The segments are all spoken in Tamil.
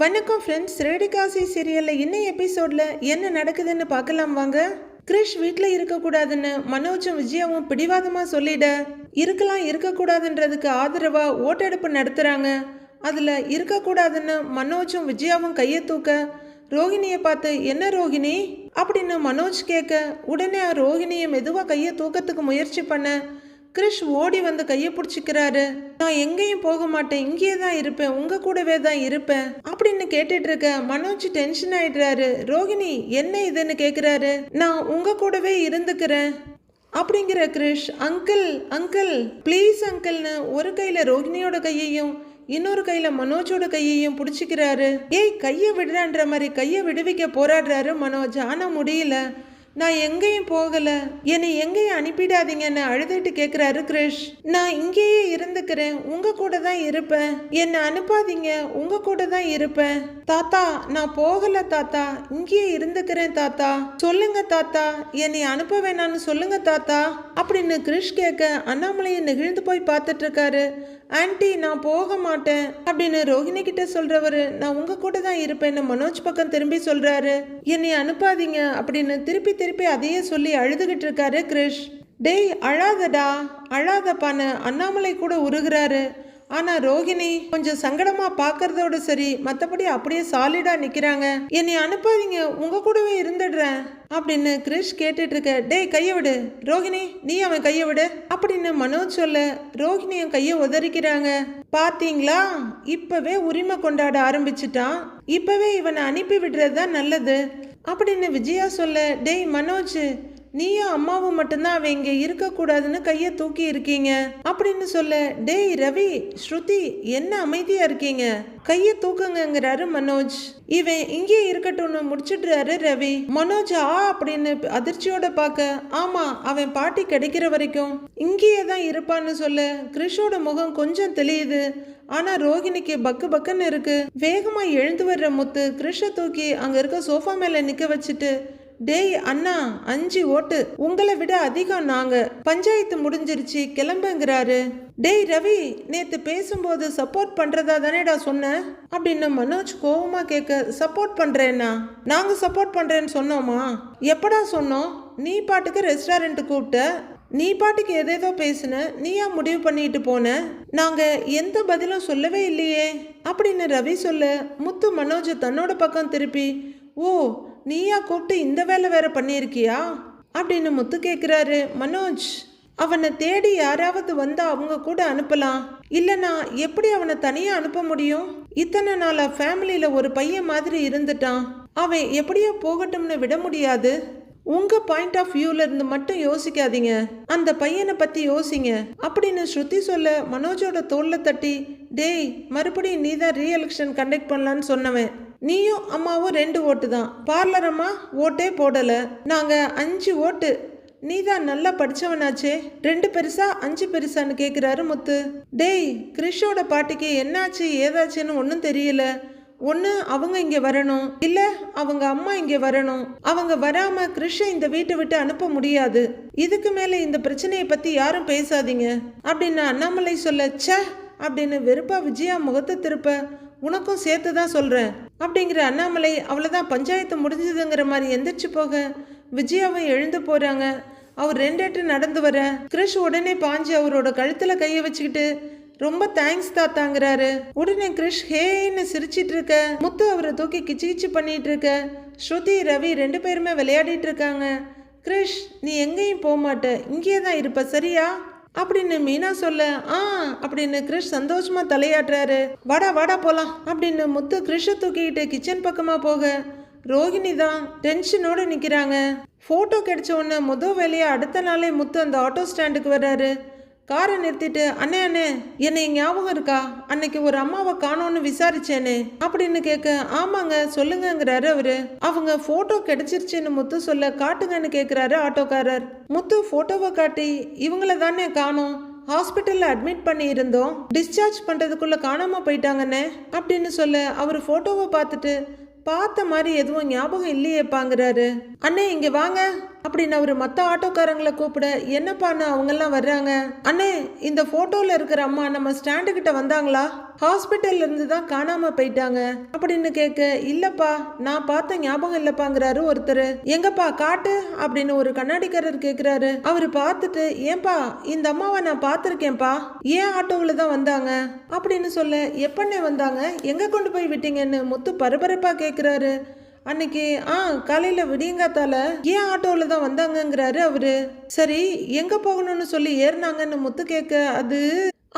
வணக்கம் ஃப்ரெண்ட்ஸ் ரேடிகாசி சீரியலில் இன்னும் எபிசோடில் என்ன நடக்குதுன்னு பார்க்கலாம் வாங்க. கிரிஷ் வீட்டில் இருக்கக்கூடாதுன்னு மனோஜும் விஜயாவும் பிடிவாதமாக சொல்லிட இருக்கலாம் இருக்கக்கூடாதுன்றதுக்கு ஆதரவாக ஓட்டெடுப்பு நடத்துகிறாங்க அதில் இருக்கக்கூடாதுன்னு மனோஜும் விஜயாவும் கையை தூக்க ரோகிணியை பார்த்து என்ன ரோகிணி? அப்படின்னு மனோஜ் கேட்க உடனே ரோகிணியை மெதுவாக கையை தூக்கத்துக்கு முயற்சி பண்ண. கிரிஷ் ஓடி வந்து கையை பிடிச்சிக்கிறாரு. நான் எங்கேயும் போக மாட்டேன். இங்கேயே தான் இருப்பேன். உங்க கூடவே தான் இருப்பேன். அப்படின்னு கேட்டுட்டு இருக்க மனோஜ் டென்ஷன் ஆயிடுறாரு. ரோகிணி என்ன இதுன்னு கேக்குறாரு. நான் உங்க கூடவே இருந்துக்கிறேன். அப்படிங்கிற கிரிஷ் அங்கிள் அங்கிள் ப்ளீஸ் அங்கிள்னு ஒரு கையில ரோகிணியோட கையையும் இன்னொரு கையில மனோஜோட கையையும் பிடிச்சிக்கிறாரு. ஏய் கையை விடுறான்ற மாதிரி கையை விடுவிக்க போராடுறாரு மனோஜ். ஆனா முடியல. நான் எங்கேயும் போகல. என்னை எங்கேயும் அனுப்பிடாதீங்கன்னு அழுதுட்டு கேட்குறாரு கிரிஷ். நான் இங்கேயே இருந்துக்கிறேன். உங்க கூட தான் இருப்பேன். என்னை அனுப்பாதீங்க. உங்க கூட தான் இருப்பேன். தாத்தா நான் போகல தாத்தா. இங்கேயே இருந்துக்கிறேன் தாத்தா. சொல்லுங்க தாத்தா. என்னை அனுப்ப வேணாம்னு சொல்லுங்க தாத்தா. அப்படின்னு கிரிஷ் கேட்க அண்ணாமலையை நெகிழ்ந்து போய் பார்த்துட்டு இருக்காரு. ஆன்ட்டி நான் போக மாட்டேன் அப்படின்னு ரோஹிணி கிட்ட சொல்றவரு நான் உங்க கூட தான் இருப்பேன்னு மனோஜ் பக்கம் திரும்பி சொல்றாரு. என்னை அனுப்பாதீங்க அப்படின்னு திருப்பி திருப்பி அதையே சொல்லி அழுதுகிட்டு இருக்காரு கிரிஷ். டேய் அழாதடா அழாதப்பான்னு அண்ணாமலை கூட உருகிறாரு. ஆனா ரோகிணி கொஞ்சம் சங்கடமா பாக்குறதோட சரி மத்தபடி அப்படியே சாலிடா நிக்கிறாங்க. என்னை அனுப்பாதீங்க உங்க கூடவே இருந்துடுறேன். அப்படின்னு கிரிஷ் கேட்டுட்டு இருக்க டேய் கையை விடு. ரோகிணி நீ அவன் கையை விடு. அப்படின்னு மனோஜ் சொல்ல ரோகிணி என் கையை உதறிக்கிறாங்க. பாத்தீங்களா? இப்பவே உரிமை கொண்டாட ஆரம்பிச்சிட்டான். இப்பவே இவனை அனுப்பி விடுறது தான் நல்லது. அப்படின்னு விஜயா சொல்ல டேய் மனோஜ் நீயும் அம்மாவும் மட்டும்தான் அவன் இங்க இருக்கக்கூடாதுன்னு கையை தூக்கி இருக்கீங்க. அப்படின்னு சொல்ல டேய் ரவி ஸ்ருதி என்ன அமைதியா இருக்கீங்க? கையை தூக்குங்கிறாரு மனோஜ். இவன் இங்கே இருக்கட்டும்னு முடிச்சிடுறாரு ரவி. மனோஜ் ஆ அப்படின்னு அதிர்ச்சியோட பார்க்க ஆமா அவன் பாட்டி கிடைக்கிற வரைக்கும் இங்கேயே தான் இருப்பான்னு சொல்ல கிரிஷோட முகம் கொஞ்சம் தெளியுது. ஆனா ரோகிணிக்கு பக்கு பக்குன்னு இருக்கு. வேகமா எழுந்து வர்ற முத்து கிரிஷ தூக்கி அங்க இருக்க சோஃபா மேல நிக்க வச்சுட்டு டேய் அண்ணா அஞ்சு ஓட்டு. உங்களை விட அதிகம் நாங்க. பஞ்சாயத்து முடிஞ்சிருச்சு கிளம்புங்கிறாரு. டேய் ரவி நேத்து பேசும்போது சப்போர்ட் பண்றதா தானேடா சொன்ன? அப்படின்னு மனோஜ் கோவமா கேட்க சப்போர்ட் பண்றேன்னா? நாங்க சப்போர்ட் பண்றேன்னு சொன்னோமா? எப்படா சொன்னோம்? நீ பாட்டுக்கு ரெஸ்டாரண்ட் கூப்பிட்ட? நீ பாட்டுக்கு எதேதோ பேசுன? நீயா முடிவு பண்ணிட்டு போன? நாங்க எந்த பதிலும் சொல்லவே இல்லையே. அப்படின்னு ரவி சொல்ல முத்து மனோஜ் தன்னோட பக்கம் திருப்பி ஓ நீயா கூப்பிட்டு இந்த வேலை வேற பண்ணியிருக்கியா? அப்படின்னு முத்து கேட்குறாரு மனோஜ் அவனை தேடி யாராவது வந்தா அவங்க கூட அனுப்பலாம். இல்லனா எப்படி அவனை தனியா அனுப்ப முடியும்? இத்தனை நாளா ஃபேமிலியில ஒரு பையன் மாதிரி இருந்துட்டான். அவன் எப்படியோ போகட்டும்னு விட முடியாது. உங்க பாயிண்ட் ஆஃப் வியூல இருந்து மட்டும் யோசிக்காதீங்க. அந்த பையனை பத்தி யோசிங்க. அப்படின்னு ஸ்ருதி சொல்ல மனோஜோட தோல்ல தட்டி டேய் மறுபடியும் நீ தான் ரீஎலெக்ஷன் கண்டக்ட் பண்ணலான்னு சொன்னவன். நீயும் அம்மாவும் ரெண்டு ஓட்டு தான். பார்லர் அம்மா ஓட்டே போடலை. நாங்கள் அஞ்சு ஓட்டு. நீ தான் நல்லா படிச்சவனாச்சே. ரெண்டு பெருசா அஞ்சு பெருசான்னு கேட்குறாரு முத்து. டேய் கிறிஷோட பாட்டிக்கு என்னாச்சு ஏதாச்சுன்னு ஒன்றும் தெரியல. ஒன்று அவங்க இங்கே வரணும். இல்லை அவங்க அம்மா இங்கே வரணும். அவங்க வராமல் கிருஷை இந்த வீட்டை விட்டு அனுப்ப முடியாது. இதுக்கு மேலே இந்த பிரச்சனையை பற்றி யாரும் பேசாதீங்க. அப்படின்னு அண்ணாமலை சொல்ல ச அப்படின்னு வெறுப்பா விஜயா முகத்தை திருப்ப உனக்கும் சேர்த்து தான் சொல்கிறேன் அப்படிங்கிற அண்ணாமலை அவ்வளோதான் பஞ்சாயத்து முடிஞ்சதுங்கிற மாதிரி எந்திரிச்சு போக விஜயாவும் எழுந்து போகிறாங்க அவர் ரெண்டேட்டு நடந்து வர கிரிஷ் உடனே பாஞ்சு அவரோட கழுத்தில் கையை வச்சுக்கிட்டு ரொம்ப தேங்க்ஸ் தாத்தாங்கிறாரு. உடனே கிரிஷ் ஹேன்னு சிரிச்சிட்டு இருக்க. முத்து அவரை தூக்கி கிச்சு கிச்சு பண்ணிட்டு இருக்க. ஸ்ருதி ரவி ரெண்டு பேருமே விளையாடிட்டு இருக்காங்க. கிரிஷ் நீ எங்கேயும் போக மாட்ட. இங்கேயே தான் இருப்ப சரியா? அப்படின்னு மீனா சொல்ல ஆ அப்படின்னு கிரிஷ் சந்தோஷமா தலையாட்டுறாரு. வாடா வாடா போலாம் அப்படின்னு முத்து கிரிஷை தூக்கிக்கிட்டு கிச்சன் பக்கமா போக ரோகிணி தான் டென்ஷனோடு நிற்கிறாங்க ஃபோட்டோ கிடைச்ச உடனே முத வேலையை அடுத்த நாளே முத்து அந்த ஆட்டோ ஸ்டாண்டுக்கு வர்றாரு. காரை நிறுத்திட்டு அண்ணே அண்ணே என்னை ஞாபகம் இருக்கா? அன்னைக்கு ஒரு அம்மாவை காணோன்னு விசாரிச்சேனே அப்படின்னு கேட்க ஆமாங்க சொல்லுங்கங்கிறாரு அவரு. அவங்க போட்டோ கிடைச்சிருச்சுன்னு முத்து சொல்ல காட்டுங்கன்னு கேட்குறாரு ஆட்டோக்காரர். முத்து போட்டோவை காட்டி இவங்கள தானே காணோம். ஹாஸ்பிட்டலில் அட்மிட் பண்ணி இருந்தோம் டிஸ்சார்ஜ் பண்ணுறதுக்குள்ளே காணாமல் போயிட்டாங்கண்ணே அப்படின்னு சொல்ல அவர் ஃபோட்டோவை பார்த்துட்டு பார்த்த மாதிரி எதுவும் ஞாபகம் இல்லையேப்பாங்கிறாரு. அண்ணே இங்கே வாங்க. அப்படின்னு அவர் மற்ற ஆட்டோக்காரங்களை கூப்பிட என்னப்பான்னு அவங்கெல்லாம் வர்றாங்க? அண்ணே இந்த போட்டோல இருக்கிற அம்மா நம்ம ஸ்டாண்டு கிட்ட வந்தாங்களா? ஹாஸ்பிட்டல்ல இருந்து தான் காணாம போயிட்டாங்க. அப்படின்னு கேட்க இல்லப்பா நான் பார்த்த ஞாபகம் இல்லப்பாங்கிறாரு ஒருத்தர். எங்கப்பா காட்டு? அப்படின்னு ஒரு கண்ணாடிக்காரர் கேட்கிறாரு அவரு பார்த்துட்டு ஏன்பா இந்த அம்மாவை நான் பார்த்துருக்கேன்ப்பா ஏன் ஆட்டோவில் தான் வந்தாங்க? அப்படின்னு சொல்ல எப்பண்ணே வந்தாங்க? எங்க கொண்டு போய் விட்டீங்கன்னு முத்து பரபரப்பா கேட்கிறாரு அன்னைக்கு ஆ காலையில் விடியங்காத்தால ஏன் ஆட்டோவில் தான் வந்தாங்கங்கிறாரு அவரு. சரி எங்கே போகணும்னு சொல்லி ஏறினாங்கன்னு முத்து கேட்க அது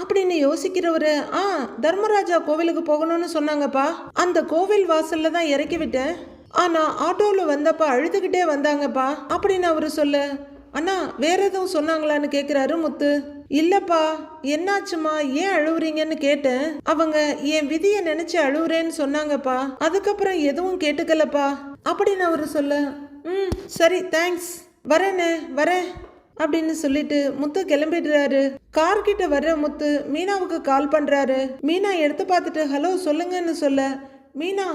அப்படின்னு யோசிக்கிறவரு ஆ தர்மராஜா கோவிலுக்கு போகணும்னு சொன்னாங்கப்பா. அந்த கோவில் வாசல்ல தான் இறக்கி விட்டேன். ஆனா ஆட்டோவில் வந்தப்ப அழுதுகிட்டே வந்தாங்கப்பா. அப்படின்னு அவரு சொல்ல. அண்ணா வேற எதுவும் சொன்னாங்களான்னு கேட்குறாரு முத்து. இல்லப்பா என்னாச்சுமா ஏன் அழுவுறீங்கன்னு கேட்டேன். அவங்க என் விதியை நினைச்சு அழுவுறேன்னு சொன்னாங்கப்பா. அதுக்கப்புறம் எதுவும் கேட்டுக்கலப்பா. அப்படின்னு அவரு சொல்ல ம் சரி தேங்க்ஸ் வரேனே வரேன். அப்படின்னு சொல்லிட்டு முத்து கிளம்பிடுறாரு. கார்கிட்ட வர்ற முத்து மீனாவுக்கு கால் பண்றாரு. மீனா எடுத்து பார்த்துட்டு ஹலோ சொல்லுங்கன்னு சொல்ல. மீனா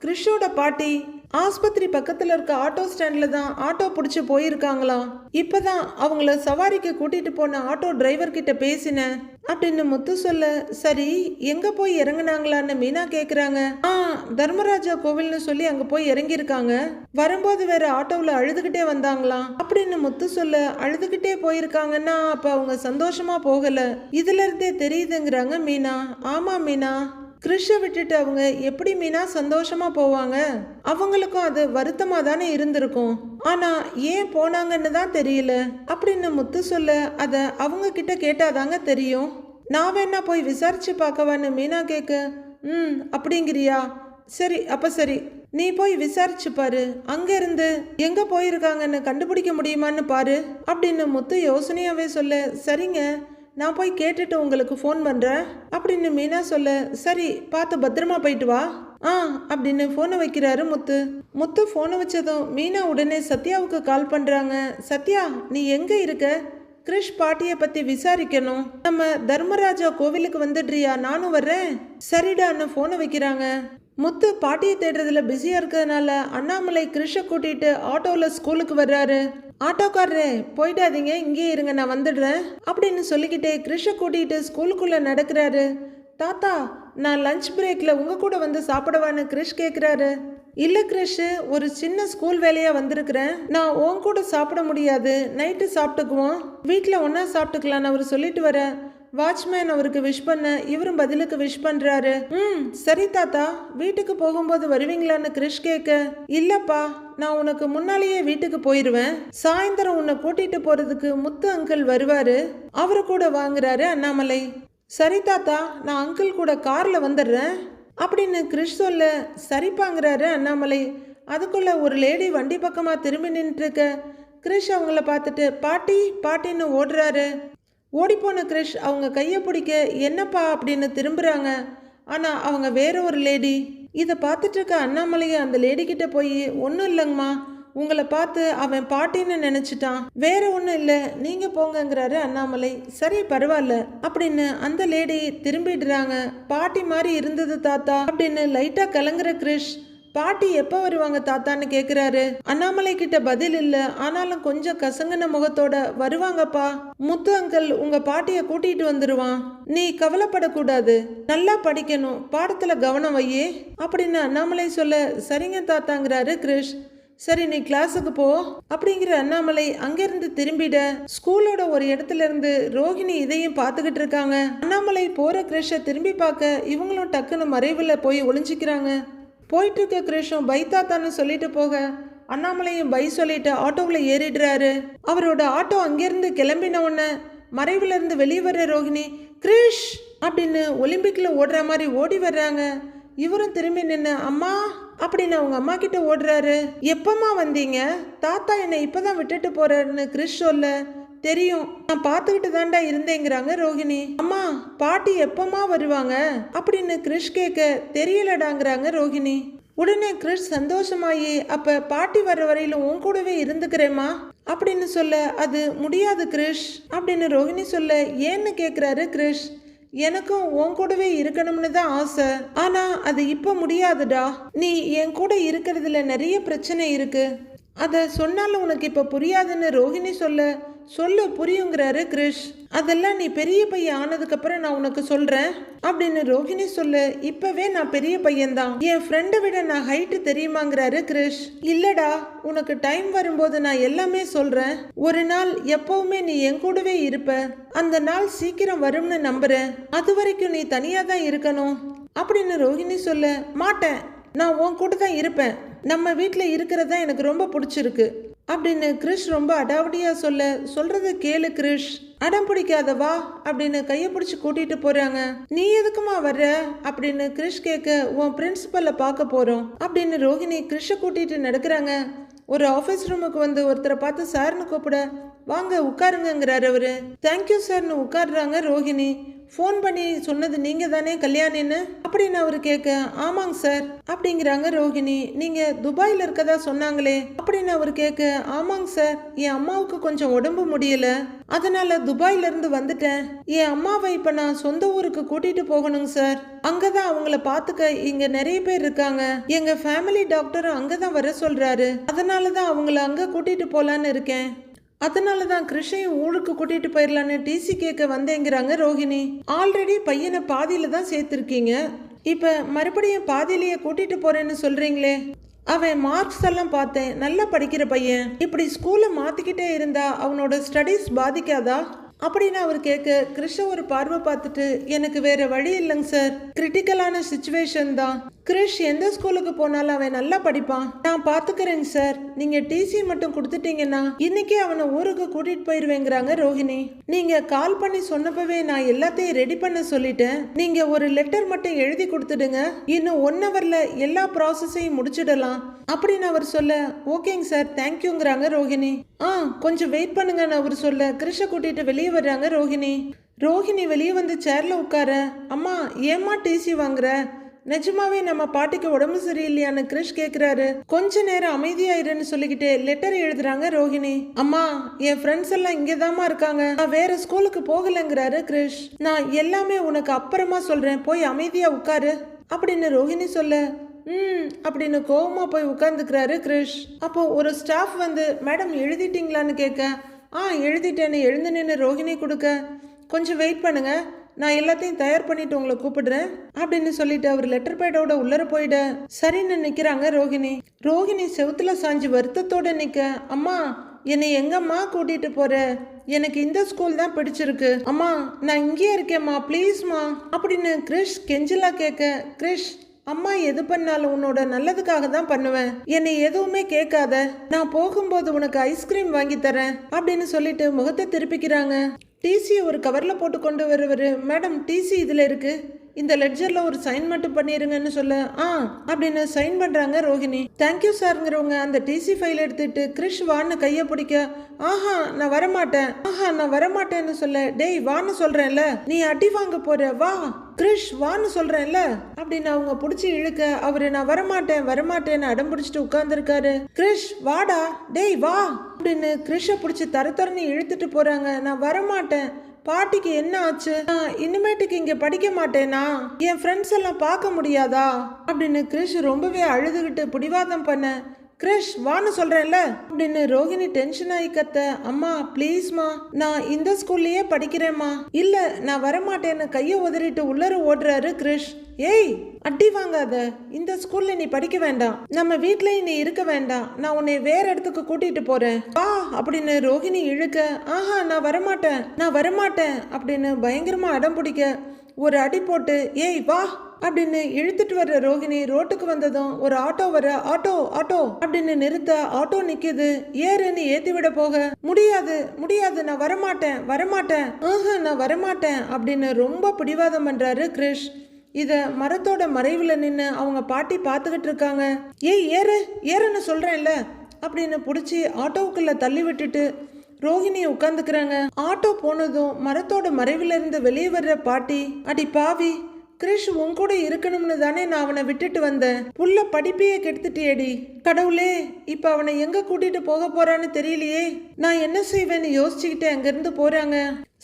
கிறிஷோட பாட்டி ஆஸ்பத்திரி பக்கத்தில் இருக்க ஆட்டோ ஸ்டாண்டில் தான் ஆட்டோ பிடிச்சி போயிருக்காங்களாம் இப்பதான் அவங்கள சவாரிக்கு கூட்டிகிட்டு போன ஆட்டோ டிரைவர் கிட்ட பேசினேன். அப்படின்னு முத்து சொல்ல சரி எங்கே போய் இறங்குனாங்களான்னு மீனா கேட்குறாங்க ஆ தர்மராஜா கோவில்னு சொல்லி அங்கே போய் இறங்கியிருக்காங்க. வரும்போது வேற ஆட்டோவில் அழுதுகிட்டே வந்தாங்களாம் அப்படின்னு முத்து சொல்ல அழுதுகிட்டே போயிருக்காங்கன்னா அப்போ அவங்க சந்தோஷமாக போகலை. இதுலேருந்தே தெரியுதுங்கிறாங்க மீனா. ஆமாம் மீனா. கிறிஷை விட்டுட்டு அவங்க எப்படி மீனா சந்தோஷமா போவாங்க? அவங்களுக்கும் அது வருத்தமாக தானே இருந்திருக்கும். ஆனா ஏன் போனாங்கன்னு தான் தெரியல. அப்படின்னு முத்து சொல்ல அதை அவங்க கிட்ட கேட்டாதாங்க தெரியும். நான் வேணா போய் விசாரிச்சு பார்க்கவான்னு மீனா கேட்க ம் அப்படிங்கிறியா? சரி அப்ப சரி. நீ போய் விசாரிச்சு பாரு. அங்க இருந்து எங்க போயிருக்காங்கன்னு கண்டுபிடிக்க முடியுமான்னு பாரு. அப்படின்னு முத்து யோசனையாவே சொல்ல சரிங்க. நான் போய் கேட்டுட்டு உங்களுக்கு ஃபோன் பண்ணுறேன் அப்படின்னு மீனா சொல்ல சரி பார்த்து பத்திரமா போயிட்டு வா. ஆ அப்படின்னு ஃபோனை வைக்கிறாரு முத்து. முத்து ஃபோனை வச்சதும் மீனா உடனே சத்யாவுக்கு கால் பண்ணுறாங்க சத்யா நீ எங்கே இருக்க? கிரிஷ் பாட்டியை பற்றி விசாரிக்கணும். நம்ம தர்மராஜா கோவிலுக்கு வந்துடுறியா? நானும் வர்றேன். சரிடான்னு ஃபோனை வைக்கிறாங்க. முத்து பாட்டியை தேடுறதுல பிஸியாக இருக்கிறதுனால அண்ணாமலை கிரிஷை கூட்டிகிட்டு ஆட்டோவில் ஸ்கூலுக்கு வர்றாரு. ஆட்டோக்காரரே போயிடாதீங்க இங்கேயே இருங்க நான் வந்துடுறேன். அப்படின்னு சொல்லிக்கிட்டே கிரிஷை கூட்டிகிட்டு ஸ்கூலுக்குள்ளே நடக்கிறாரு. தாத்தா நான் லஞ்ச் பிரேக்கில் உங்கள் கூட வந்து சாப்பிடவான்னு கிரிஷ் கேட்குறாரு இல்லை கிரிஷ் ஒரு சின்ன ஸ்கூல் வேலையாக வந்திருக்கிறேன். நான் உன் கூட சாப்பிட முடியாது நைட்டு சாப்பிட்டுக்குவோம். வீட்டில் ஒன்றா சாப்பிட்டுக்கலான்னு அவர் சொல்லிட்டு வரேன் வாட்ச்மேன் அவருக்கு விஷ் பண்ண இவரும் பதிலுக்கு விஷ் பண்ணுறாரு ம் சரி தாத்தா வீட்டுக்கு போகும்போது வருவீங்களான்னு கிரிஷ் கேட்க இல்லைப்பா நான் உனக்கு முன்னாலேயே வீட்டுக்கு போயிடுவேன் சாயந்தரம் உன்னை கூட்டிட்டு போறதுக்கு முத்து அங்கிள் வருவாரு. அவரு கூட வாங்குறாரு அண்ணாமலை. சரி தாத்தா நான் அங்கிள் கூட கார்ல வந்துடுறேன். அப்படின்னு கிரிஷ் சொல்ல சரிப்பாங்கிறாரு அண்ணாமலை. அதுக்குள்ள ஒரு லேடி வண்டி பக்கமா திரும்பி நின்றுட்டு இருக்க கிரிஷ் அவங்கள பார்த்துட்டு பாட்டி பாட்டின்னு ஓடுறாரு. ஓடிப்போன கிரிஷ் அவங்க கையை பிடிக்க என்னப்பா? அப்படின்னு திரும்புறாங்க. ஆனால் அவங்க வேற ஒரு லேடி. இதை பார்த்துட்டு இருக்க அண்ணாமலையை அந்த லேடி போய் ஒன்றும் இல்லைங்கம்மா. உங்களை பார்த்து அவன் பாட்டின்னு நினச்சிட்டான். வேற ஒன்றும் இல்லை. நீங்கள் போங்கங்கிறாரு அண்ணாமலை. சரி பரவாயில்ல. அப்படின்னு அந்த லேடி திரும்பிடுறாங்க. பாட்டி மாதிரி இருந்தது தாத்தா. அப்படின்னு லைட்டாக கலங்குற கிரிஷ் பாட்டி எப்போ வருவாங்க தாத்தான்னு கேட்குறாரு அண்ணாமலை கிட்ட பதில் இல்லை. ஆனாலும் கொஞ்சம் கசங்கின முகத்தோட வருவாங்கப்பா. முத்து அங்கிள் உங்க பாட்டிய கூட்டிட்டு வந்துருவான். நீ கவலைப்படக்கூடாது. நல்லா படிக்கணும். பாடத்துல கவனம் வையே. அப்படின்னு அண்ணாமலை சொல்ல சரிங்க தாத்தாங்கிறாரு கிரிஷ். சரி நீ கிளாஸுக்கு போ. அப்படிங்கிற அண்ணாமலை அங்கிருந்து திரும்பிட ஸ்கூலோட ஒரு இடத்துல இருந்து ரோஹிணி இதையும் பார்த்துக்கிட்டு இருக்காங்க. அண்ணாமலை போற கிரிஷை திரும்பி பார்க்க இவங்களும் டக்குன்னு மறைவில் போய் ஒளிஞ்சிக்கிறாங்க. போயிட்டு இருக்க கிரிஷும் பை தாத்தான்னு சொல்லிட்டு போக. அண்ணாமலையும் பை சொல்லிட்டு ஆட்டோவில் ஏறிடுறாரு. அவரோட ஆட்டோ அங்கேருந்து கிளம்பின உடனே மறைவுல இருந்து வெளியே வர்ற ரோஹிணி கிரிஷ்! அப்படின்னு ஒலிம்பிக்கில் ஓடுற மாதிரி ஓடி வர்றாங்க. இவரும் திரும்பி நின்று அம்மா! அப்படின்னு அவங்க அம்மா கிட்ட ஓடுறாரு. எப்பம்மா வந்தீங்க? தாத்தா என்னை இப்போதான் விட்டுட்டு போறாருன்னு கிரிஷ் சொல்ல தெரியும். நான் பார்த்துக்கிட்டு தாண்டா இருந்தேங்கிறாங்க ரோகிணி அம்மா பாட்டி எப்பமா வருவாங்க? அப்படின்னு கிரிஷ் கேட்க தெரியலடாங்கிறாங்க ரோகிணி உடனே கிறிஷ் சந்தோஷமாயி அப்ப பாட்டி வர்ற வரையிலும் உன் கூடவே இருந்துக்கிறேம்மா. அப்படின்னு சொல்ல அது முடியாது கிறிஷ் அப்படின்னு ரோஹிணி சொல்ல ஏன்னு கேக்குறாரு கிறிஷ் எனக்கும் உன் கூடவே இருக்கணும்னு தான் ஆசை. ஆனா அது இப்ப முடியாதுடா. நீ என் கூட இருக்கிறதுல நிறைய பிரச்சனை இருக்கு. அதை சொன்னாலும் உனக்கு இப்ப புரியாதுன்னு ரோஹிணி சொல்ல சொல்லு புரியுங்கிறாரு கிரிஷ். அதெல்லாம் நீ பெரிய பையன் ஆனதுக்கு அப்புறம் நான் உனக்கு சொல்றேன் அப்படின்னு ரோஹிணி சொல்லு. இப்பவே நான் பெரிய பையன்தான். என் ஃப்ரெண்டை விட நான் ஹைட்டு தெரியுமாங்கிறாரு கிரிஷ். இல்லடா உனக்கு டைம் வரும்போது நான் எல்லாமே சொல்றேன். ஒரு நாள் எப்பவுமே நீ என் கூடவே இருப்ப. அந்த நாள் சீக்கிரம் வரும்னு நம்புறேன். அது வரைக்கும் நீ தனியா தான் இருக்கணும் அப்படின்னு ரோஹிணி சொல்ல. மாட்டேன். நான் உன் கூட தான் இருப்பேன். நம்ம வீட்டில் இருக்கிறதா எனக்கு ரொம்ப பிடிச்சிருக்கு. அப்படின்னு கிரிஷ் ரொம்ப அடாவடியாக சொல்ல சொல்றத கேளு கிரிஷ். அடம் பிடிக்காத வா அப்படின்னு கையை பிடிச்சி கூட்டிட்டு போறாங்க. நீ எதுக்குமா வர்ற? அப்படின்னு கிரிஷ் கேட்க உன் பிரின்சிபல்ல பார்க்க போறோம். அப்படின்னு ரோஹிணி கிரிஷை கூட்டிட்டு நடக்கிறாங்க. ஒரு ஆஃபீஸ் ரூமுக்கு வந்து ஒருத்தரை பார்த்து சார்னு கூப்பிட வாங்க உட்காருங்கிறார் அவரு. தேங்க்யூ சார்னு உட்காடுறாங்க ரோஹிணி. ஃபோன் பண்ணி சொன்னது நீங்க தானே கல்யாணின்னு? அப்படின்னு அவர் கேட்க ஆமாங்க சார் அப்படிங்கிறாங்க ரோஹிணி. நீங்க துபாயில் இருக்கதா சொன்னாங்களே அப்படின்னு அவர் கேட்க ஆமாங்க சார் என் அம்மாவுக்கு கொஞ்சம் உடம்பு முடியல. அதனால துபாயில இருந்து வந்துட்டேன். என் அம்மாவை இப்ப நான் சொந்த ஊருக்கு கூட்டிட்டு போகணுங்க சார் அங்கதான் அவங்கள பாத்துக்க இங்க நிறைய பேர் இருக்காங்க. எங்க ஃபேமிலி டாக்டரும் அங்கதான் வர சொல்றாரு. அதனாலதான் அவங்கள அங்க கூட்டிட்டு போலான்னு இருக்கேன். அதனால தான் கிருஷ்ணையும் ஊருக்கு கூட்டிட்டு போயிடலான்னு டிசி கேட்க வந்தேங்கிறாங்க ரோஹிணி. ஆல்ரெடி பையனை பாதியில தான் சேர்த்துருக்கீங்க. இப்ப மறுபடியும் பாதியிலேயே கூட்டிட்டு போறேன்னு சொல்றீங்களே. அவன் மார்க்ஸ் எல்லாம் பார்த்தேன். நல்லா படிக்கிற பையன். இப்படி ஸ்கூலை மாத்திக்கிட்டே இருந்தா அவனோட ஸ்டடீஸ் பாதிக்காதா? அப்படின்னு அவர் கேட்க கிருஷ்ண ஒரு பார்வை பார்த்துட்டு எனக்கு வேற வழி இல்லைங்க சார். கிரிட்டிக்கலான சுச்சுவேஷன் தான். கிரிஷ் எந்த ஸ்கூலுக்கு போனாலும் அவன் நல்லா படிப்பான். நான் பாத்துக்கிறேங்க சார். நீங்க டிசி மட்டும் கொடுத்துட்டீங்கன்னா இன்னைக்கே அவனை ஊருக்கு கூட்டிட்டு போயிருவேங்கிறாங்க ரோஹிணி. நீங்க கால் பண்ணி சொன்னப்பவே நான் எல்லாத்தையும் ரெடி பண்ண சொல்லிட்டேன். நீங்க ஒரு லெட்டர் மட்டும் எழுதி கொடுத்துடுங்க. இன்னும் ஒன் ஹவர்ல எல்லா ப்ராசஸையும் முடிச்சிடலாம். அப்படின்னு அவர் சொல்ல ஓகேங்க சார். தேங்க்யூங்கிறாங்க ரோஹிணி. ஆ கொஞ்சம் வெயிட் பண்ணுங்கன்னு அவர் சொல்ல கிருஷ கூட்டிட்டு வெளியே வர்றாங்க ரோஹிணி. ரோஹிணி வெளியே வந்து சேர்ல உட்கார அம்மா ஏம்மா டிசி வாங்குற? நிஜமாவே நம்ம பாட்டிக்கு உடம்பு சரியில்லையான்னு கிரிஷ் கேக்குறாரு. கொஞ்ச நேரம் அமைதியாயிருன்னு சொல்லிக்கிட்டு லெட்டர் எழுதுறாங்க ரோஹிணி. அம்மா என் ஃப்ரெண்ட்ஸ் எல்லாம் இங்கதாமா இருக்காங்க. நான் வேற ஸ்கூலுக்கு போகலைங்கிறாரு கிரிஷ். நான் எல்லாமே உனக்கு அப்புறமா சொல்றேன். போய் அமைதியா உட்காரு. அப்படின்னு ரோஹிணி சொல்ல ம் அப்படின்னு கோவமாக போய் உட்காந்துக்கிறாரு கிரிஷ். அப்போ ஒரு ஸ்டாஃப் வந்து மேடம் எழுதிட்டீங்களான்னு கேட்க. ஆ எழுதிட்டேன்னு எழுந்து நின்று ரோஹிணி கொடுக்க. கொஞ்சம் வெயிட் பண்ணுங்க. நான் எல்லாத்தையும் தயார் பண்ணிட்டு உங்களை கூப்பிடுறேன் அப்படின்னு சொல்லிட்டு அவர் லெட்டர் பேடோட உள்ளர போயிட சரின்னு நிக்கிறாங்க ரோஹிணி. ரோஹிணி செவுத்துல சாஞ்சு வருத்தத்தோட நிக்க அம்மா என்னை எங்கம்மா கூட்டிட்டு போற? எனக்கு இந்த ஸ்கூல் தான் பிடிச்சிருக்கு. அம்மா நான் இங்கேயே இருக்கேம்மா ப்ளீஸ்மா அப்படின்னு கிரிஷ் கெஞ்சிலா கேட்க கிரிஷ் அம்மா எது பண்ணாலும் உன்னோட நல்லதுக்காக தான் பண்ணுவேன். என்னை எதுவுமே கேட்காத. நான் போகும்போது உனக்கு ஐஸ்கிரீம் வாங்கி தரேன் அப்படின்னு சொல்லிட்டு முகத்தை திருப்பிக்கிறாங்க. டிசி ஒரு கவரில் போட்டு கொண்டு வருவர். மேடம் டிசி இதில் இருக்குது இந்த லெட்ஜரில் ஒரு சைன் மட்டும் பண்ணிடுங்கன்னு சொல்ல ஆ அப்படின்னு சைன் பண்ணுறாங்க ரோஹிணி. தேங்க்யூ சார்ங்கிறவங்க அந்த டிசி ஃபைல் எடுத்துட்டு கிறிஷ் வான்னு கையை பிடிக்க ஆஹா நான் வரமாட்டேன். ஆஹா நான் வரமாட்டேன்னு சொல்ல டேய் வான்னு சொல்கிறேன்ல நீ அடி வாங்க போகிற வா. கிரிஷ் வான்னு சொல்றேன்ல? அப்படின்னு அவங்க பிடிச்சி இழுக்க அவரு நான் வரமாட்டேன் வரமாட்டேன்னு அடம் பிடிச்சிட்டு உட்கார்ந்துருக்காரு. கிரிஷ் வாடா டேய் வா. அப்படின்னு கிரிஷ பிடிச்சி தர தரன்னு இழுத்துட்டு போறாங்க. நான் வரமாட்டேன். பாட்டிக்கு என்ன ஆச்சு? நான் இனிமேட்டுக்கு இங்கே படிக்க மாட்டேனா? என் ஃப்ரெண்ட்ஸ் எல்லாம் பார்க்க முடியாதா? அப்படின்னு கிரிஷ் ரொம்பவே அழுதுகிட்டு பிடிவாதம் பண்ண கிரிஷ் வான்னு சொல்றேன்ல. அப்படின்னு ரோஹிணி டென்ஷன் ஆகி கத்த அம்மா ப்ளீஸ்மா நான் இந்த ஸ்கூல்லயே படிக்கிறேம்மா இல்ல நான் வரமாட்டேன்னு கையை உதறிட்டு உள்ளர ஓடுறாரு கிரிஷ். ஏய் அடி வாங்காத. இந்த ஸ்கூல்ல நீ படிக்க வேண்டாம். நம்ம வீட்லயும் நீ இருக்க வேண்டாம். நான் உன்னை வேற இடத்துக்கு கூட்டிட்டு போறேன். வா அப்படின்னு ரோஹிணி இழுக்க ஆஹா நான் வரமாட்டேன். நான் வரமாட்டேன். அப்படின்னு பயங்கரமா அடம் பிடிக்க ஒரு அடி போட்டு ஏய் வா. அப்படின்னு இழுத்துட்டு வர்ற ரோகிணி ரோட்டுக்கு வந்ததும் ஒரு ஆட்டோ வர ஆட்டோ ஆட்டோ அப்படின்னு நிறுத்த ஆட்டோ நிக்குது. ஏறுன்னு ஏத்தி விட போக. முடியாது முடியாது நான் வரமாட்டேன் வரமாட்டேன். ஆஹா நான் வரமாட்டேன் அப்படின்னு ரொம்ப பிடிவாதம் பண்றாரு கிரிஷ். இத மரத்தோட மறைவுல நின்னு அவங்க பாட்டி பார்த்துக்கிட்டு இருக்காங்க. ஏய் ஏறு ஏறுன்னு சொல்றேன்ல அப்படின்னு பிடிச்சி ஆட்டோவுக்குள்ள தள்ளி விட்டுட்டு ரோஹிணி உட்காந்துக்கிறாங்க. ஆட்டோ போனதும் மரத்தோட மறைவிலிருந்து வெளியே வர்ற பாட்டி அடி பாவி கிரிஷ் உன் கூட இருக்கணும்னு தானே நான் அவனை விட்டுட்டு வந்தேன். புள்ள படிப்பையே கெடுத்துட்டியேடி. கடவுளே இப்ப அவனை எங்க கூட்டிட்டு போக போறான்னு தெரியலையே. நான் என்ன செய்வேன்னு யோசிச்சுக்கிட்டு அங்கிருந்து போறாங்க.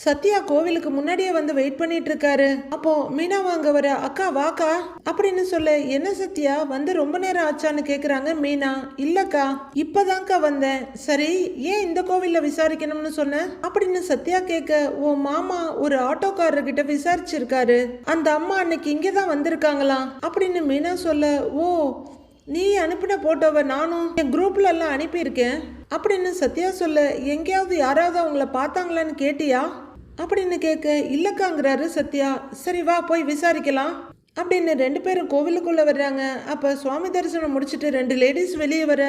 சத்யா கோவிலுக்கு முன்னாடியே வந்து வெயிட் பண்ணிட்டு இருக்காரு அப்போ மீனா வாங்க வர அக்கா வாக்கா. அப்படின்னு சொல்ல என்ன சத்யா வந்து ரொம்ப நேரம் ஆச்சான்னு கேக்குறாங்க மீனா. இல்லக்கா இப்பதான்க்கா வந்தேன். சரி ஏன் இந்த கோவில்ல விசாரிக்கணும்னு சொன்ன? அப்படின்னு சத்யா கேட்க ஓ மாமா ஒரு ஆட்டோக்காரர் கிட்ட விசாரிச்சிருக்காரு. அந்த அம்மா அன்னைக்கு இங்கே தான் வந்திருக்காங்களாம். அப்படின்னு மீனா சொல்ல ஓ நீ அனுப்பின போட்டோவை நானும் என் குரூப்ல எல்லாம் அனுப்பியிருக்கேன். அப்படின்னு சத்யா சொல்ல எங்கேயாவது யாராவது அவங்கள பார்த்தாங்களான்னு கேட்டியா? அப்படின்னு கேட்க இல்லக்காங்கிறாரு சத்யா. சரி வா போய் விசாரிக்கலாம். அப்படின்னு ரெண்டு பேரும் கோவிலுக்குள்ள வர்றாங்க. அப்ப சுவாமி தரிசனம் முடிச்சுட்டு ரெண்டு லேடிஸ் வெளியே வர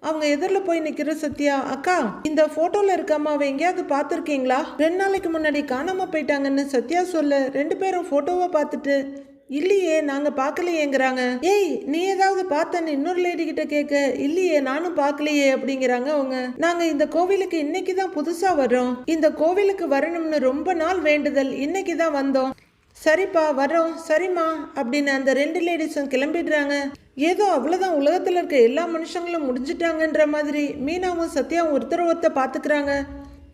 அவங்க எதிரில் போய் நிற்கிற சத்யா அக்கா இந்த ஃபோட்டோவில் இருக்க அம்மாவை எங்கேயாவது பார்த்துருக்கீங்களா? ரெண்டு நாளைக்கு முன்னாடி காணாமல் போயிட்டாங்கன்னு சத்யா சொல்ல ரெண்டு பேரும் ஃபோட்டோவை பார்த்துட்டு இல்லையே நாங்க பார்க்கலையேங்கிறாங்க. ஏய் நீ ஏதாவது பார்த்தன்னு இன்னொரு லேடி கிட்ட கேட்க இல்லையே நானும் பார்க்கலையே அப்படிங்கிறாங்க அவங்க. நாங்க இந்த கோவிலுக்கு இன்னைக்கு தான் புதுசா வர்றோம். இந்த கோவிலுக்கு வரணும்னு ரொம்ப நாள் வேண்டுதல் இன்னைக்கு தான் வந்தோம். சரிப்பா வரோம் சரிம்மா அப்படின்னு அந்த ரெண்டு லேடிஸும் கிளம்பிடுறாங்க. ஏதோ அவ்வளோதான் உலகத்தில் இருக்க எல்லா மனுஷங்களும் முடிஞ்சிட்டாங்கன்ற மாதிரி மீனாவும் சத்யாவும் ஒருத்தர் ஒருத்தர் பார்த்துக்கிறாங்க.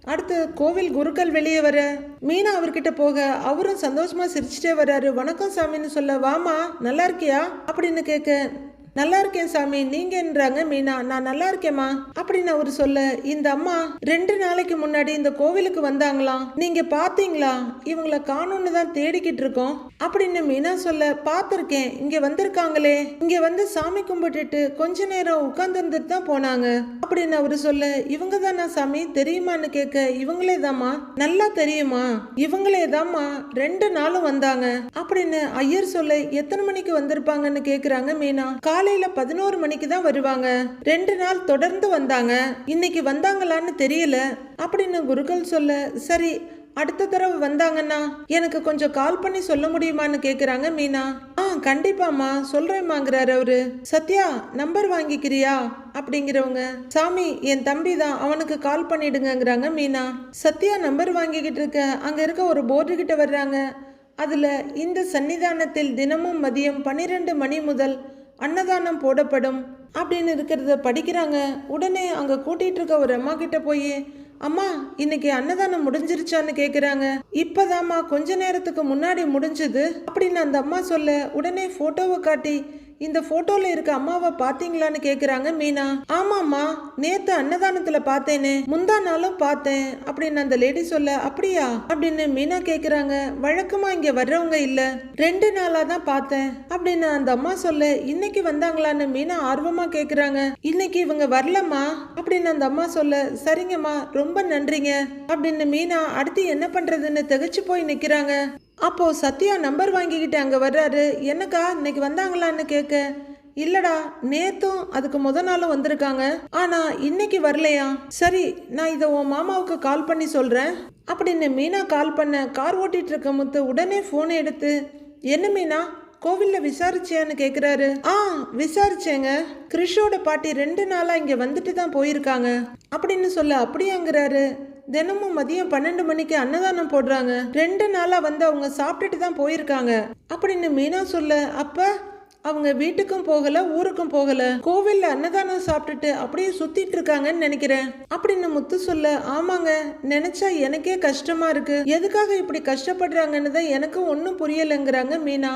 அடுத்து கோவில் குருக்கள் வெளியே வர. மீனா அவர்கிட்ட போக அவரும் சந்தோஷமா சிரிச்சுட்டே வர்றாரு. வணக்கம் சாமின்னு சொல்ல வாமா நல்லா இருக்கியா? அப்படின்னு கேட்க நல்லா இருக்கேன் சாமி நீங்கன்றாங்க மீனா. நான் நல்லா இருக்கேம்மா. அப்படின்னு அவர் சொல்ல இந்த அம்மா ரெண்டு நாளைக்கு முன்னாடி இந்த கோவிலுக்கு வந்தாங்களாம் நீங்க பாத்தீங்களா இவங்கள காணும்னு தான் தேடிக்கிட்டு இருக்கோம். அப்படின்னு மீனா சொல்ல பார்த்துருக்கேன். இங்க வந்திருக்காங்களே. இங்க வந்து சாமி கும்பிட்டுட்டு கொஞ்ச நேரம் உட்கார்ந்துருந்துட்டு தான் போனாங்க. அப்படின்னு அவரு சொல்ல இவங்க தானா சாமி? தெரியுமான்னு கேட்க இவங்களே தாமா நல்லா தெரியுமா? இவங்களே தாமா ரெண்டு நாளும் வந்தாங்க. அப்படின்னு ஐயர் சொல்ல எத்தனை மணிக்கு வந்திருப்பாங்கன்னு கேக்குறாங்க மீனா. காலையில பதினோரு மணிக்கு தான் வருவாங்க. ரெண்டு நாள் தொடர்ந்து வந்தாங்க. இன்னைக்கு வந்தாங்களான்னு தெரியல. அப்படின்னு குருக்கள் சொல்ல சரி அடுத்த தடவை வந்தாங்கன்னா எனக்கு கொஞ்சம் கால் பண்ணி சொல்ல முடியுமான்னு கேக்குறாங்க மீனா. ஆ கண்டிப்பாம்மா சொல்றேம்மாங்கிறாரு அவரு. சத்யா நம்பர் வாங்கிக்கிறியா? அப்படிங்கிறவங்க சாமி என் தம்பி தான் அவனுக்கு கால் பண்ணிடுங்கிறாங்க மீனா. சத்யா நம்பர் வாங்கிக்கிட்டு இருக்க. அங்க இருக்க ஒரு போர்டு கிட்ட வர்றாங்க. அதுல இந்த சன்னிதானத்தில் தினமும் மதியம் பன்னிரெண்டு மணி முதல் அன்னதானம் போடப்படும் அப்படின்னு இருக்கிறத படிக்கிறாங்க. உடனே அங்கே கூட்டிகிட்டு இருக்க ஒரு அம்மா கிட்ட போய் அம்மா இன்னைக்கு அன்னதானம் முடிஞ்சிருச்சான்னு கேட்குறாங்க இப்போதாம்மா கொஞ்ச நேரத்துக்கு முன்னாடி முடிஞ்சது. அப்படின்னு அந்த அம்மா சொல்ல உடனே ஃபோட்டோவை காட்டி இந்த போட்டோல இருக்க அம்மாவை பாத்தீங்களான்னு கேக்குறாங்க மீனா. ஆமாம்மா நேத்து அன்னதானத்துல பார்த்தேனே முந்தா நாளும் பார்த்தேன் அப்படின்னு அந்த லேடி சொல்ல அப்படியா? அப்படின்னு மீனா கேக்குறாங்க. வழக்கமா இங்க வர்றவங்க இல்ல. ரெண்டு நாளா தான் பார்த்தேன் அப்படின்னு அந்த அம்மா சொல்ல இன்னைக்கு வந்தாங்களான்னு மீனா ஆர்வமா கேக்குறாங்க. இன்னைக்கு இவங்க வரலம்மா அப்படின்னு அந்த அம்மா சொல்ல சரிங்கம்மா ரொம்ப நன்றிங்க அப்படின்னு மீனா அடுத்து என்ன பண்றதுன்னு திகைச்சு போய் நிக்கிறாங்க. அப்போது சத்யா நம்பர் வாங்கிக்கிட்டு அங்கே வர்றாரு. என்னக்கா இன்னைக்கு வந்தாங்களான்னு கேட்க இல்லடா நேத்தும் அதுக்கு முத நாளும் வந்திருக்காங்க. ஆனா இன்னைக்கு வரலையா? சரி நான் இதை உன் மாமாவுக்கு கால் பண்ணி சொல்றேன். அப்படின்னு மீனா கால் பண்ண கார் ஓட்டிட்டு இருக்க முத்து உடனே போனை எடுத்து என்ன மீனா கோவில்ல விசாரிச்சியான்னு கேக்குறாரு. ஆ விசாரிச்சேங்க. கிறிஷோட பாட்டி ரெண்டு நாளா இங்க வந்துட்டு தான் போயிருக்காங்க. அப்படின்னு சொல்ல அப்படியாங்கிறாரு. தினமும் மதியம் பன்னெண்டு மணிக்கு அன்னதானம் போடுறாங்க. ரெண்டு நாளாக வந்து அவங்க சாப்பிட்டுட்டு தான் போயிருக்காங்க. அப்படின்னு மீனா சொல்ல அப்ப அவங்க வீட்டுக்கும் போகல ஊருக்கும் போகல. கோவில்ல அன்னதானம் சாப்பிட்டுட்டு அப்படியே சுத்திட்டு இருக்காங்கன்னு நினைக்கிறேன். அப்படின்னு முத்து சொல்ல ஆமாங்க நினைச்சா எனக்கே கஷ்டமா இருக்கு. எதுக்காக இப்படி கஷ்டப்படுறாங்கன்னு தான் எனக்கும் ஒன்றும் புரியலைங்கிறாங்க மீனா.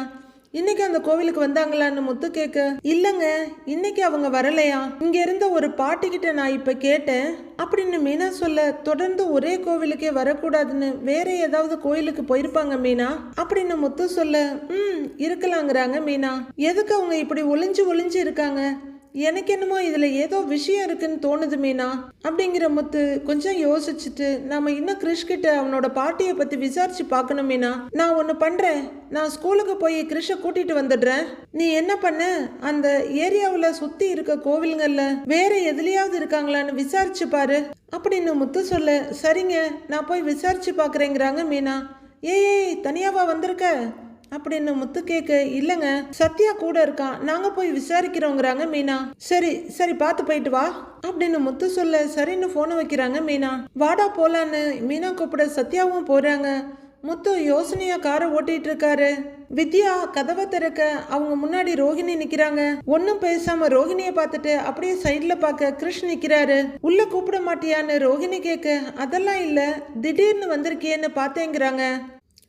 இன்னைக்கு அந்த கோவிலுக்கு வந்தாங்களான்னு முத்து கேட்க இல்லங்க இன்னைக்கு அவங்க வரலையா? இங்க இருந்த ஒரு பாட்டி கிட்ட நான் இப்ப கேட்டேன். அப்படின்னு மீனா சொல்ல தொடர்ந்து ஒரே கோவிலுக்கே வரக்கூடாதுன்னு வேற ஏதாவது கோயிலுக்கு போயிருப்பாங்க மீனா? அப்படின்னு முத்து சொல்ல ம் இருக்கலாங்கிறாங்க மீனா. எதுக்கு அவங்க இப்படி ஒளிஞ்சு ஒளிஞ்சு இருக்காங்க? எனக்கு என்னமோ இதில் ஏதோ விஷயம் இருக்குன்னு தோணுது மீனா. அப்படிங்கிற முத்து கொஞ்சம் யோசிச்சுட்டு நாம இன்னும் கிறிஷ் கிட்ட அவனோட பாட்டியை பத்தி விசாரிச்சு பார்க்கணும் மீனா. நான் ஒன்று பண்றேன். நான் ஸ்கூலுக்கு போய் கிறிஷை கூட்டிட்டு வந்துடுறேன். நீ என்ன பண்ண? அந்த ஏரியாவில் சுத்தி இருக்க கோவில்கள்ல வேற எதுலையாவது இருக்காங்களான்னு விசாரிச்சு பாரு. அப்படின்னு முத்து சொல்ல சரிங்க நான் போய் விசாரிச்சு பார்க்குறேங்கிறாங்க மீனா. ஏய் தனியாவா வந்திருக்க? அப்படின்னு முத்து கேட்க இல்லைங்க சத்யா கூட இருக்கான். நாங்க போய் விசாரிக்கிறோங்கிறாங்க மீனா. சரி சரி பார்த்து போயிட்டு வா அப்படின்னு முத்து சொல்ல சரின்னு போனை வைக்கிறாங்க மீனா. வாடா போலான்னு மீனா கூப்பிட சத்யாவும் போறாங்க. முத்து யோசனையா காரை ஓட்டிட்டு இருக்காரு. வித்யா கதவை திறக்க அவங்க முன்னாடி ரோஹிணி நிக்கிறாங்க. ஒன்னும் பேசாம ரோஹிணிய பார்த்துட்டு அப்படியே சைட்ல பார்க்க கிருஷ் நிக்கிறாரு. உள்ள கூப்பிட மாட்டியான்னு ரோஹிணி கேட்க அதெல்லாம் இல்ல திடீர்னு வந்திருக்கியேன்னு பார்த்தேங்கிறாங்க.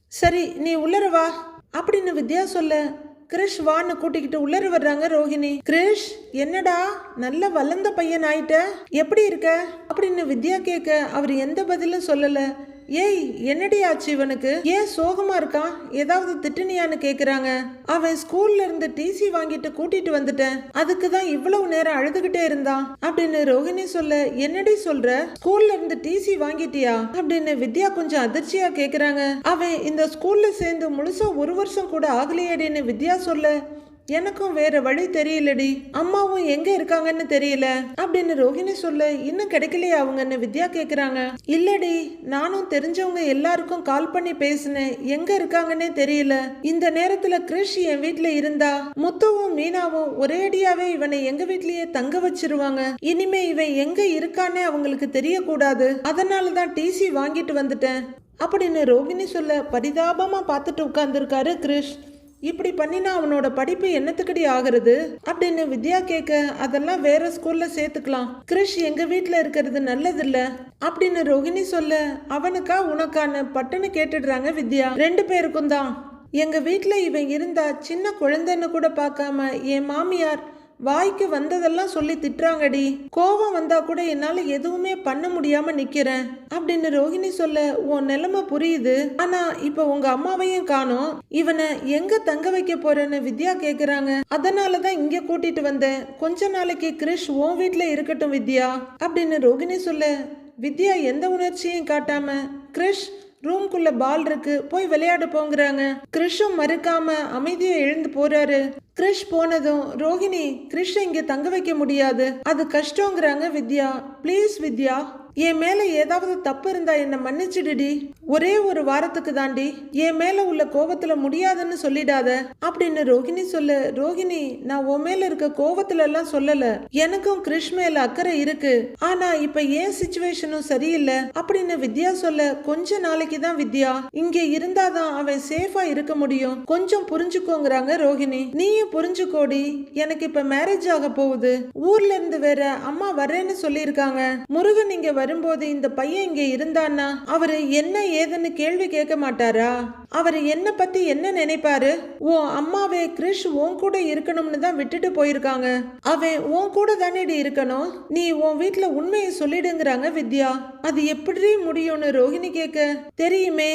சரி நீ உள்ளர வா. அப்படின்னு வித்யா சொல்ல கிரிஷ் வான்னு கூட்டிக்கிட்டு உள்ளர வர்றாங்க ரோஹிணி. கிரிஷ் என்னடா நல்ல வளர்ந்த பையன் ஆயிட்ட எப்படி இருக்க? அப்படின்னு வித்யா கேட்க அவர் எந்த பதிலும் சொல்லல. ஏய் என்னடி ஆச்சு இவனுக்கு? ஏன் சோகமா இருக்கான்? ஏதாவது திட்டுனியான்னு கேக்குறாங்க. அவன் ஸ்கூல்ல இருந்து டிசி வாங்கிட்டு கூட்டிட்டு வந்துட்டேன். அதுக்கு தான் இவ்வளவு நேரம் அழுதுகிட்டே இருந்தான். அப்படின்னு ரோஹிணி சொல்ல என்னடி சொல்ற? ஸ்கூல்ல இருந்து டிசி வாங்கிட்டியா? அப்படின்னு வித்யா கொஞ்சம் அதிர்ச்சியா கேக்குறாங்க. அவன் இந்த ஸ்கூல்ல சேர்ந்து முழுசா ஒரு வருஷம் கூட ஆகலையேடின்னு வித்யா சொல்ல எனக்கும் வேற வழி தெரியலடி. அம்மாவும் எங்க இருக்காங்கன்னு தெரியல. அப்படின்னு ரோஹிணி சொல்ல இன்னும் கிடைக்கலையா அவங்கன்னு வித்யா கேக்குறாங்க. இல்லடி நானும் தெரிஞ்சவங்க எல்லாருக்கும் கால் பண்ணி பேசினேன். எங்க இருக்காங்கன்னே தெரியல. இந்த நேரத்துல கிருஷ் என் வீட்டுல இருந்தா முத்துவும் மீனாவும் ஒரே அடியாவே இவனை எங்க வீட்லயே தங்க வச்சிருவாங்க. இனிமே இவன் எங்க இருக்கானே அவங்களுக்கு தெரியக்கூடாது. அதனாலதான் டிசி வாங்கிட்டு வந்துட்டேன். அப்படின்னு ரோகிணி சொல்ல பரிதாபமா பார்த்துட்டு உட்கார்ந்துருக்காரு கிருஷ். இப்படி பண்ணினா அவனோட படிப்பு என்னத்துக்கடி ஆகுறது? அப்படின்னு வித்யா கேட்க அதெல்லாம் வேற ஸ்கூல்ல சேர்த்துக்கலாம். கிரிஷ் எங்க வீட்டுல இருக்கிறது நல்லதில்ல. அப்படின்னு ரோஹிணி சொல்ல அவனுக்கா உனக்கான பட்டுன்னு கேட்டுடுறாங்க வித்யா. ரெண்டு பேருக்கும் தான். எங்க வீட்டுல இவன் இருந்தா சின்ன குழந்தைன்னு கூட பார்க்காம என் மாமியார் வாய்க்கு வந்ததெல்லாம் சொல்லி திட்டுறாங்கடி. கோவம் வந்தா கூட என்னால எதுவுமே பண்ண முடியாம நிக்கிறேன். அப்படின்னு ரோஹிணி சொல்ல உன் நிலைமை புரியுது. ஆனா இப்ப உங்க அம்மாவையும் காணும். இவனை எங்க தங்க வைக்க போறேன்னு வித்யா கேக்குறாங்க. அதனாலதான் இங்க கூட்டிட்டு வந்தேன். கொஞ்ச நாளைக்கு கிரிஷ் உன் வீட்டுல இருக்கட்டும் வித்யா. அப்படின்னு ரோகிணி சொல்ல வித்யா எந்த உணர்ச்சியும் காட்டாம கிரிஷ் ரூம்குள்ள பால் இருக்கு போய் விளையாட போங்கிறாங்க. கிறிஷும் மறுக்காம அமைதியா எழுந்து போறாரு. கிரிஷ் போனதும் ரோஹிணி கிரிஷ் இங்க தங்க வைக்க முடியாது. அது கஷ்டங்கிறாங்க வித்யா. ப்ளீஸ் வித்யா. என் மேல ஏதாவது தப்பு இருந்தா என்ன மன்னிச்சிடுடி. ஒரே ஒரு வாரத்துக்கு தாண்டி என் மேல உள்ள கோவத்துல முடியாதுன்னு சொல்லிடாத. அப்படின்னு ரோஹிணி சொல்ல ரோஹிணி நான் உன் மேல இருக்க கோவத்துல எல்லாம் சொல்லல. எனக்கும் கிருஷ் மேல அக்கறை இருக்கு. ஆனா இப்ப ஏன் சுச்சுவேஷனும் சரியில்லை? அப்படின்னு வித்யா சொல்ல கொஞ்ச நாளைக்கு தான் வித்யா. இங்க இருந்தாதான் அவன் சேஃபா இருக்க முடியும். கொஞ்சம் புரிஞ்சுக்கோங்கிறாங்க ரோஹிணி நீயும் புரிஞ்சுக்கோடி. எனக்கு இப்ப மேரேஜ் ஆக போகுது. ஊர்ல இருந்து வேற அம்மா வரேன்னு சொல்லியிருக்காங்க. முருகன் இங்க வரும்போது இந்த பையன் இங்க இருந்தான்னா அவரு என்ன ஏதுன்னு கேள்வி கேட்க மாட்டாரா? அவர் என்ன பத்தி என்ன நினைப்பாரு? உன் அம்மாவே கிரிஷ் உன் கூட இருக்கணும்னு தான் விட்டுட்டு போயிருக்காங்க. அவன் உன் கூட தானேடி இருக்கணும்? நீ உன் வீட்டுல உண்மையை சொல்லிடுங்கிறாங்க வித்யா. அது எப்படி முடியும்னு ரோஹிணி கேட்க தெரியுமே.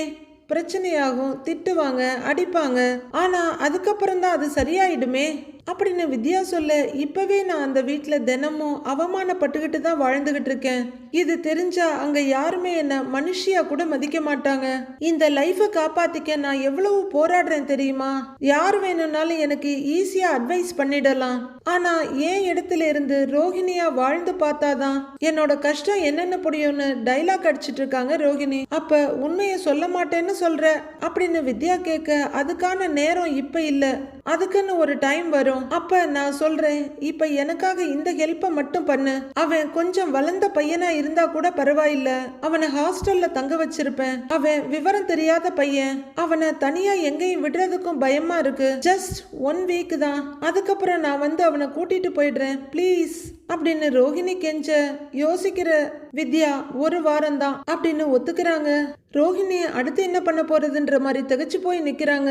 பிரச்சனையாகும் திட்டுவாங்க அடிப்பாங்க. ஆனா அதுக்கப்புறம் தான் அது சரியாயிடுமே. அப்படின்னு வித்யா சொல்ல இப்பவே நான் அந்த வீட்டில் தினமும் அவமானப்பட்டுக்கிட்டு தான் வாழ்ந்துகிட்டு இருக்கேன். இது தெரிஞ்சா அங்க யாருமே என்ன மனுஷியா கூட மதிக்க மாட்டாங்க. இந்த லைஃபை காப்பாத்திக்க நான் எவ்வளவு போராடுறேன் தெரியுமா? யார் வேணும்னாலும் எனக்கு ஈஸியா அட்வைஸ் பண்ணிடலாம். ஆனா ஏன் இடத்துல இருந்து ரோஹிணியா வாழ்ந்து பார்த்தாதான் என்னோட கஷ்டம் என்னென்ன புரியும்னு டைலாக் அடிச்சிட்டு இருக்காங்க ரோஹிணி. அப்ப உண்மையை சொல்ல மாட்டேன்னு சொல்ற? அப்படின்னு வித்யா கேட்க அதுக்கான நேரம் இப்ப இல்ல. அதுக்குன்னு ஒரு டைம் வரும். அப்ப நான் சொல்றேன் இப்ப எனக்காக இந்த ஹெல்ப்பை மட்டும் பண்ணு. அவன் கொஞ்சம் வளர்ந்த பையனா இருந்தா கூட பரவாயில்ல. அவனை ஹாஸ்டல்ல தங்க வச்சிருப்பேன். அவன் விவரம் தெரியாத பையன். அவனை தனியா எங்கேயும் விடுறதுக்கும் பயமா இருக்கு. ஜஸ்ட் ஒன் வீக் தான். அதுக்கப்புறம் நான் வந்து அவனை கூட்டிட்டு போயிடுறேன். ப்ளீஸ் அப்படின்னு ரோஹிணி கெஞ்ச யோசிக்கிற வித்யா ஒரு வாரம் தான் அப்படின்னு ஒத்துக்கிறாங்க. ரோஹிணி அடுத்து என்ன பண்ண போறதுன்ற மாதிரி திகச்சு போய் நிக்கிறாங்க.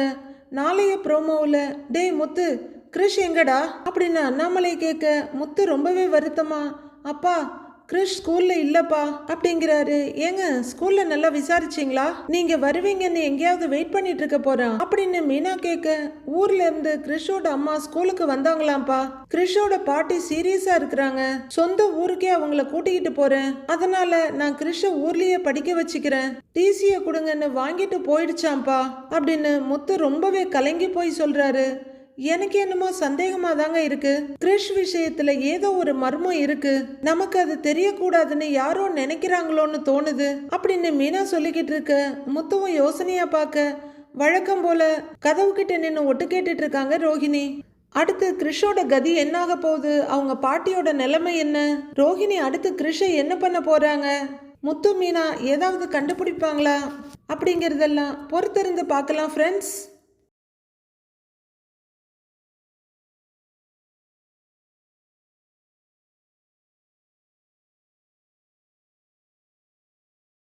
நாளைய ப்ரோமோவில் டேய் முத்து கிரிஷ் எங்கடா? அப்படின்னு அண்ணாமலை கேட்க முத்து ரொம்பவே வருத்தமா அப்பா கிரிஷ் ஸ்கூல்ல இல்லப்பா அப்படிங்கிறாரு. ஏங்க ஸ்கூல்ல நல்லா விசாரிச்சீங்களா? நீங்க வருவீங்கன்னு எங்கேயாவது வெயிட் பண்ணிட்டு இருக்க போறான் அப்படின்னு மீனா கேட்க ஊர்ல இருந்து கிரிஷோட அம்மா ஸ்கூலுக்கு வந்தாங்களாம்ப்பா. கிரிஷோட பாட்டி சீரியஸா இருக்கிறாங்க. சொந்த ஊருக்கே அவங்கள கூட்டிக்கிட்டு போறேன். அதனால நான் கிரிஷ ஊர்லயே படிக்க வச்சுக்கிறேன். டிசிய கொடுங்கன்னு வாங்கிட்டு போயிடுச்சாம்ப்பா அப்படின்னு முத்து ரொம்பவே கலங்கி போய் சொல்றாரு. எனக்கு என்னமோ சந்தேகமா தாங்க இருக்கு. கிரிஷ் விஷயத்துல ஏதோ ஒரு மர்மம் இருக்கு. நமக்கு அது தெரியக்கூடாதுன்னு யாரோ நினைக்கிறாங்களோன்னு தோணுது. அப்படின்னு மீனா சொல்லிக்கிட்டு இருக்க. முத்துவும் யோசனையா பார்க்க வழக்கம் போல கதவு கிட்ட நின்று ஒட்டு கேட்டுட்டு இருக்காங்க ரோஹிணி. அடுத்து கிறிஷோட கதி என்னாக போகுது? அவங்க பாட்டியோட நிலைமை என்ன? ரோஹிணி அடுத்து கிறிஷை என்ன பண்ண போறாங்க? முத்து மீனா ஏதாவது கண்டுபிடிப்பாங்களா? அப்படிங்கிறதெல்லாம் பொறுத்திருந்து பார்க்கலாம் ஃப்ரெண்ட்ஸ்